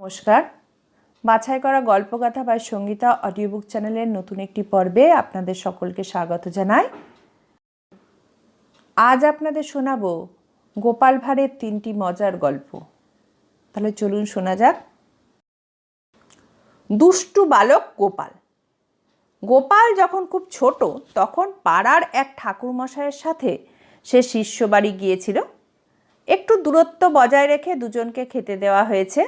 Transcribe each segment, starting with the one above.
নমস্কার। বাছাই করা গল্পগাথা বা সঙ্গীতা অডিও বুক চ্যানেলের নতুন একটি পর্বে আপনাদের সকলকে স্বাগত জানাই। আজ আপনাদের শোনাবো গোপাল ভাঁড়ের তিনটি মজার গল্প। তাহলে চলুন শোনা যাক। দুষ্টু বালক গোপাল। গোপাল যখন খুব ছোট, তখন পাড়ার এক ঠাকুরমশাইয়ের সাথে সে শিষ্য বাড়ি গিয়েছিল। একটু দূরত্ব বজায় রেখে দুজনকে খেতে দেওয়া হয়েছে।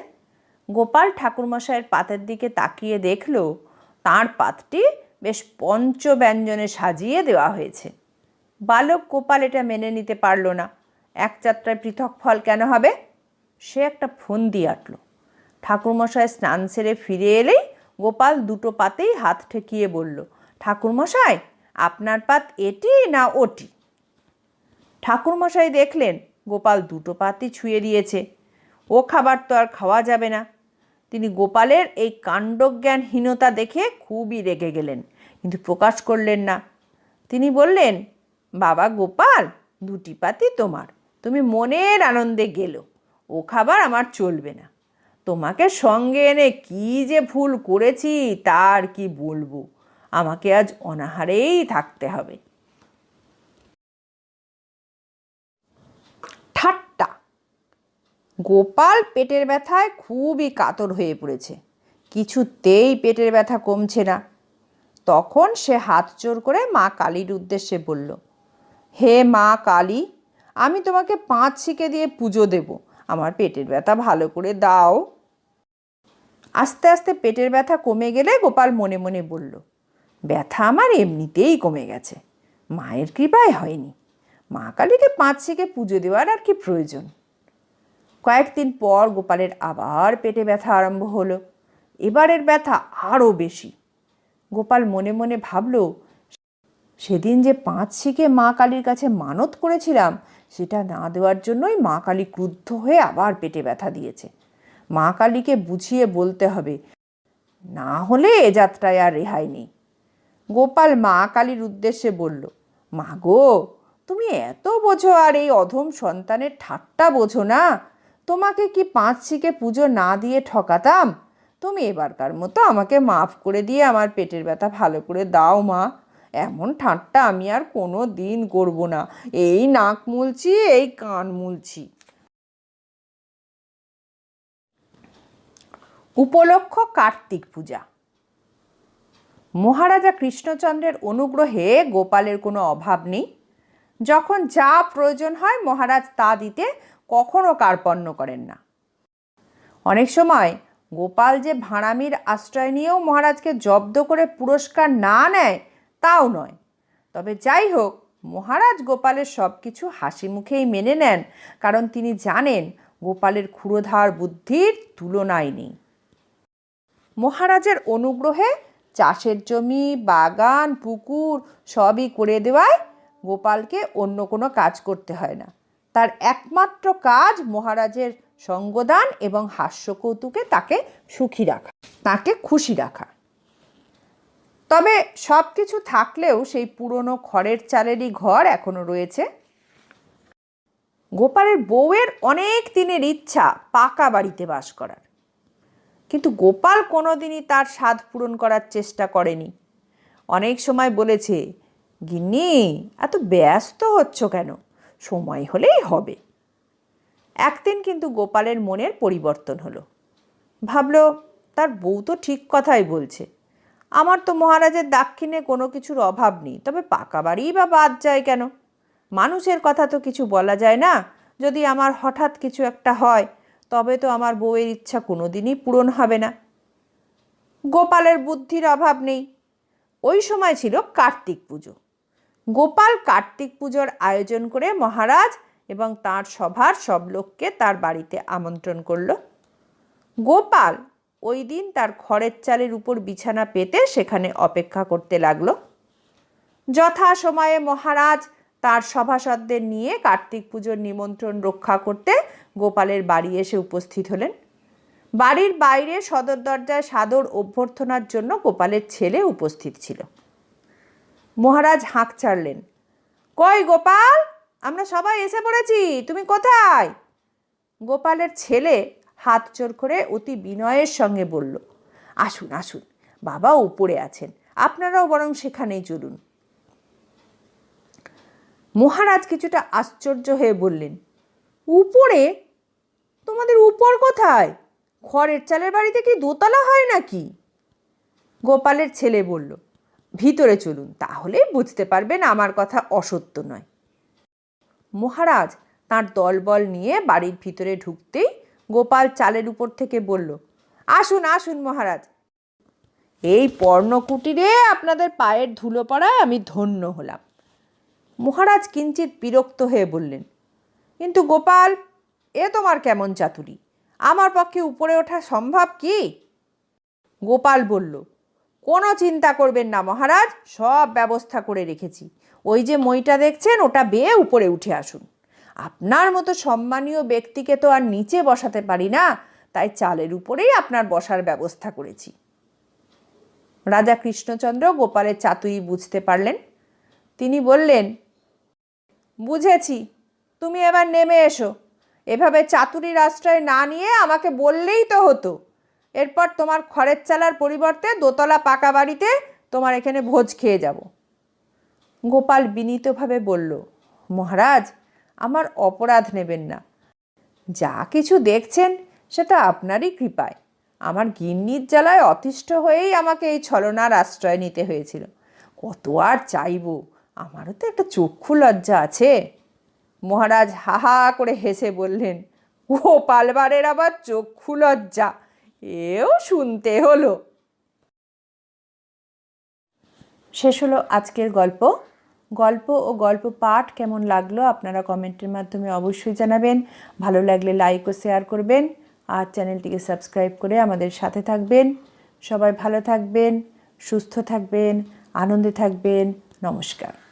গোপাল ঠাকুরমশাইয়ের পাতের দিকে তাকিয়ে দেখল, তাঁর পাতটি বেশ পঞ্চব্যঞ্জনে সাজিয়ে দেওয়া হয়েছে। বালক গোপাল এটা মেনে নিতে পারল না। এক যাত্রায় পৃথক ফল কেন হবে? সে একটা ফোন দিয়ে আটল। ঠাকুরমশাই স্নান সেরে ফিরে এলেই গোপাল দুটো পাতেই হাত ঠেকিয়ে বলল, ঠাকুরমশাই, আপনার পাত এটি না ওটি? ঠাকুরমশাই দেখলেন, গোপাল দুটো পাতই ছুঁয়ে দিয়েছে। ও খাবার তো আর খাওয়া যাবে না। তিনি গোপালের এই কাণ্ডজ্ঞানহীনতা দেখে খুবই রেগে গেলেন, কিন্তু প্রকাশ করলেন না। তিনি বললেন, বাবা গোপাল, দুটি পাতি তোমার, তুমি মনের আনন্দে গেলো, ও খাবার আমার চলবে না। তোমাকে সঙ্গে এনে কি যে ভুল করেছি তার কি বলব? আমাকে আজ অনাহারেই থাকতে হবে ঠাট্টা গোপাল পেটের ব্যথায় খুবই কাতর হয়ে পড়েছে। কিছুতেই পেটের ব্যথা কমছে না। তখন সে হাত জোর করে মা কালীর উদ্দেশ্যে বলল, হে মা কালী, আমি তোমাকে পাঁচ শিকে দিয়ে পুজো দেব। আমার পেটের ব্যথা ভালো করে দাও। আস্তে আস্তে পেটের ব্যথা কমে গেলে গোপাল মনে মনে বলল, ব্যথা আমার এমনিতেই কমে গেছে। মায়ের কৃপায় হয়নি। মা কালীকে পাঁচ শিকে পুজো দেওয়ার আর কি প্রয়োজন? কয়েকদিন পর গোপালের আবার পেটে ব্যথা আরম্ভ হলো। এবারের ব্যথা আরও বেশি। গোপাল মনে মনে ভাবল, সেদিন যে পাঁচ শিখে মা কালীর কাছে মানত করেছিলাম, সেটা না দেওয়ার জন্যই মা কালী ক্রুদ্ধ হয়ে আবার পেটে ব্যথা দিয়েছে। মা কালীকে বুঝিয়ে বলতে হবে, না হলে এ যাত্রায় আর রেহাই নেই। গোপাল মা কালীর উদ্দেশ্যে বলল, মা গো, তুমি এত বোঝো আর এই অধম সন্তানের ঠাট্টা বোঝো না। তোমাকে কি পাঁচ শিকে পুজো না দিয়ে ঠকাতাম? তুমি এবারকার মতো আমাকে মাফ করে দিয়ে আমার পেটের ব্যথা ভালো করে দাও, মা। এমন ঠাট্টা আমি আর কোনো দিন করব না। এই নাক মুলছি, এই কান মুলছি। উপলক্ষ কার্তিক পূজা। মহারাজা কৃষ্ণচন্দ্রের অনুগ্রহে গোপালের কোনো অভাব নেই। যখন যা প্রয়োজন হয় মহারাজ তা দিতে কখনো কার্পণ্য করেন না। অনেক সময় গোপাল যে ভাঁড়ামির আশ্রয় নিয়েও মহারাজকে জব্দ করে পুরস্কার না নেয়, তাও নয়। তবে যাই হোক, মহারাজ গোপালের সব কিছু হাসি মুখেই মেনে নেন, কারণ তিনি জানেন গোপালের ক্ষুরোধার বুদ্ধির তুলনায় নেই। মহারাজের অনুগ্রহে চাষের জমি, বাগান, পুকুর সবই করে দেওয়ায় গোপালকে অন্য কোনো কাজ করতে হয় না। তার একমাত্র কাজ মহারাজের সঙ্গদান এবং হাস্য কৌতুকে তাকে সুখী রাখা, তাকে খুশি রাখা। তবে সব কিছু থাকলেও সেই পুরনো খড়ের চালেরই ঘর এখনও রয়েছে। গোপালের বউয়ের অনেক দিনের ইচ্ছা পাকা বাড়িতে বাস করার। কিন্তু গোপাল কোনোদিনই তার স্বাদ পূরণ করার চেষ্টা করেনি। অনেক সময় বলেছে, গিন্নি, এত ব্যস্ত হচ্ছ কেন? সময় হলেই হবে। একদিন কিন্তু গোপালের মনের পরিবর্তন হলো। ভাবল, তার বউ তো ঠিক কথাই বলছে। আমার তো মহারাজের দাক্ষিণে কোনো কিছুর অভাব নেই, তবে পাকা বাড়িই বা বাদ যায় কেন? মানুষের কথা তো কিছু বলা যায় না। যদি আমার হঠাৎ কিছু একটা হয়, তবে তো আমার বউয়ের ইচ্ছা কোনো দিনই পূরণ হবে না। গোপালের বুদ্ধির অভাব নেই। ওই সময় ছিল কার্তিক পুজো। গোপাল কার্তিক পুজোর আয়োজন করে মহারাজ এবং তার সভার সব লোককে তার বাড়িতে আমন্ত্রণ করল। গোপাল ওই দিন তার খড়ের চালের উপর বিছানা পেতে সেখানে অপেক্ষা করতে লাগল। যথা সময়ে মহারাজ তার সভাসদদের নিয়ে কার্তিক পুজোর নিমন্ত্রণ রক্ষা করতে গোপালের বাড়ি এসে উপস্থিত হলেন। বাড়ির বাইরে সদর দরজায় সাদর অভ্যর্থনার জন্য গোপালের ছেলে উপস্থিত ছিল। মহারাজ হাঁক ছাড়লেন। কই গোপাল? আমরা সবাই এসে পড়েছি। তুমি কোথায়? গোপালের ছেলে হাত চোর করে অতি বিনয়ের সঙ্গে বলল, আসুন আসুন, বাবা উপরে আছেন। আপনারাও বরং সেখানেই চলুন। মহারাজ কিছুটা আশ্চর্য হয়ে বললেন, উপরে? তোমাদের উপর কোথায়? খড়ের চালের বাড়িতে কি দোতলা হয় নাকি? গোপালের ছেলে বলল ভিতরে চলুন, তাহলেই বুঝতে পারবেন আমার কথা অসত্য নয়। মহারাজ তার দলবল নিয়ে বাড়ির ভিতরে ঢুকতেই গোপাল চালের উপর থেকে বলল, আসুন আসুন মহারাজ। এই পর্ণকুটিরে আপনাদের পায়ের ধুলো পড়ায় আমি ধন্য হলাম মহারাজ কিঞ্চিত বিরক্ত হয়ে বললেন, কিন্তু গোপাল, এ তোমার কেমন চাতুরি? আমার পক্ষে উপরে ওঠা সম্ভব কি গোপাল বলল কোনো চিন্তা করবেন না, মহারাজ। সব ব্যবস্থা করে রেখেছি। ওই যে মইটা দেখছেন, ওটা বেয়ে উপরে উঠে আসুন। আপনার মতো সম্মানীয় ব্যক্তিকে তো আর নিচে বসাতে পারি না। তাই চালের উপরেই আপনার বসার ব্যবস্থা করেছি। রাজা কৃষ্ণচন্দ্র গোপালের চাতুরি বুঝতে পারলেন। তিনি বললেন, বুঝেছি। তুমি এবার নেমে এসো। এভাবে চাতুরির আশ্রয় না নিয়ে আমাকে বললেই তো হতো। এরপর তোমার খড়ের চালার পরিবর্তে দোতলা পাকা বাড়িতে তোমার এখানে ভোজ খেয়ে যাব। গোপাল বিনীতভাবে বলল, মহারাজ, আমার অপরাধ নেবেন না। যা কিছু দেখছেন সেটা আপনারই কৃপায়। আমার গিন্নির জ্বালায় অতিষ্ঠ হয়েই আমাকে এই ছলনার আশ্রয় নিতে হয়েছিল। কত আর চাইব? আমারও তো একটা চক্ষু লজ্জা আছে। মহারাজ হা হা করে হেসে বললেন গোপালবারের আবার চক্ষু লজ্জা। এও শুনতে হলো। শেষ হলো আজকের গল্প। গল্প ও গল্প পাঠ কেমন লাগল আপনারা কমেন্টের মাধ্যমে অবশ্যই জানাবেন। ভালো লাগলে লাইক ও শেয়ার করবেন আর চ্যানেলটিকে সাবস্ক্রাইব করে আমাদের সাথে থাকবেন। সবাই ভালো থাকবেন, সুস্থ থাকবেন, আনন্দে থাকবেন। নমস্কার।